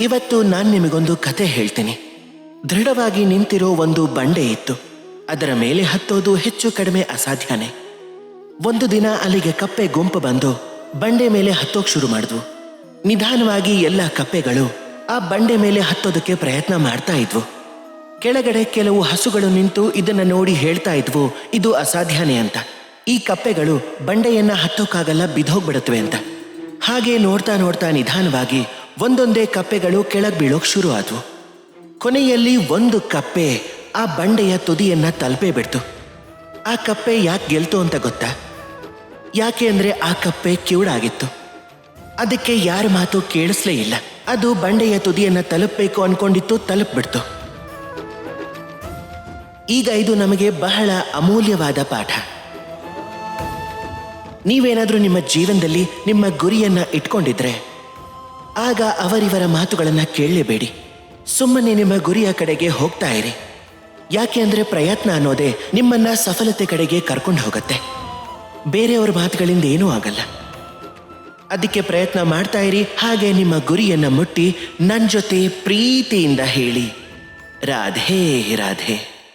ಇವತ್ತು ನಾನು ನಿಮಗೊಂದು ಕತೆ ಹೇಳ್ತೀನಿ. ದೃಢವಾಗಿ ನಿಂತಿರೋ ಒಂದು ಬಂಡೆ ಇತ್ತು. ಅದರ ಮೇಲೆ ಹತ್ತೋದು ಹೆಚ್ಚು ಕಡಿಮೆ ಅಸಾಧ್ಯನೇ. ಒಂದು ದಿನ ಅಲ್ಲಿಗೆ ಕಪ್ಪೆ ಗುಂಪು ಬಂದು ಬಂಡೆ ಮೇಲೆ ಹತ್ತೋಕ್ ಶುರು ಮಾಡಿದ್ವು. ನಿಧಾನವಾಗಿ ಎಲ್ಲ ಕಪ್ಪೆಗಳು ಆ ಬಂಡೆ ಮೇಲೆ ಹತ್ತೋದಕ್ಕೆ ಪ್ರಯತ್ನ ಮಾಡ್ತಾ ಇದ್ವು. ಕೆಳಗಡೆ ಕೆಲವು ಹಸುಗಳು ನಿಂತು ಇದನ್ನ ನೋಡಿ ಹೇಳ್ತಾ ಇದ್ವು, ಇದು ಅಸಾಧ್ಯನೇ ಅಂತ. ಈ ಕಪ್ಪೆಗಳು ಬಂಡೆಯನ್ನ ಹತ್ತೋಕ್ಕಾಗಲ್ಲ ಬಿದ್ದೋಗ್ಬಿಡತ್ವೆ ಅಂತ. ಹಾಗೆ ನೋಡ್ತಾ ನೋಡ್ತಾ ನಿಧಾನವಾಗಿ ಒಂದೊಂದೇ ಕಪ್ಪೆಗಳು ಕೆಳಗ್ ಬೀಳೋಕ್ ಶುರು ಆದ್ವು. ಕೊನೆಯಲ್ಲಿ ಒಂದು ಕಪ್ಪೆ ಆ ಬಂಡೆಯ ತುದಿಯನ್ನ ತಲುಪೇ ಬಿಡ್ತು. ಆ ಕಪ್ಪೆ ಯಾಕೆ ಗೆಲ್ತು ಅಂತ ಗೊತ್ತಾ? ಯಾಕೆ ಅಂದ್ರೆ ಆ ಕಪ್ಪೆ ಕಿವುಡಾಗಿತ್ತು. ಅದಕ್ಕೆ ಯಾರ ಮಾತು ಕೇಳಿಸ್ಲೇ ಇಲ್ಲ. ಅದು ಬಂಡೆಯ ತುದಿಯನ್ನ ತಲುಪಬೇಕು ಅನ್ಕೊಂಡಿತ್ತು, ತಲುಪ್ಬಿಡ್ತು. ಈಗ ಇದು ನಮಗೆ ಬಹಳ ಅಮೂಲ್ಯವಾದ ಪಾಠ. ನೀವೇನಾದರೂ ನಿಮ್ಮ ಜೀವನದಲ್ಲಿ ನಿಮ್ಮ ಗುರಿಯನ್ನ ಇಟ್ಕೊಂಡಿದ್ರೆ ಆಗ ಅವರಿವರ ಮಾತುಗಳನ್ನು ಕೇಳಲೇಬೇಡಿ. ಸುಮ್ಮನೆ ನಿಮ್ಮ ಗುರಿಯ ಕಡೆಗೆ ಹೋಗ್ತಾ ಇರಿ. ಯಾಕೆ ಅಂದರೆ ಪ್ರಯತ್ನ ಅನ್ನೋದೇ ನಿಮ್ಮನ್ನ ಸಫಲತೆ ಕಡೆಗೆ ಕರ್ಕೊಂಡು ಹೋಗುತ್ತೆ. ಬೇರೆಯವ್ರ ಮಾತುಗಳಿಂದ ಏನೂ ಆಗಲ್ಲ. ಅದಕ್ಕೆ ಪ್ರಯತ್ನ ಮಾಡ್ತಾ ಇರಿ, ಹಾಗೆ ನಿಮ್ಮ ಗುರಿಯನ್ನ ಮುಟ್ಟಿ ನನ್ನ ಜೊತೆ ಪ್ರೀತಿಯಿಂದ ಹೇಳಿ. ರಾಧೇ, ರಾಧೆ.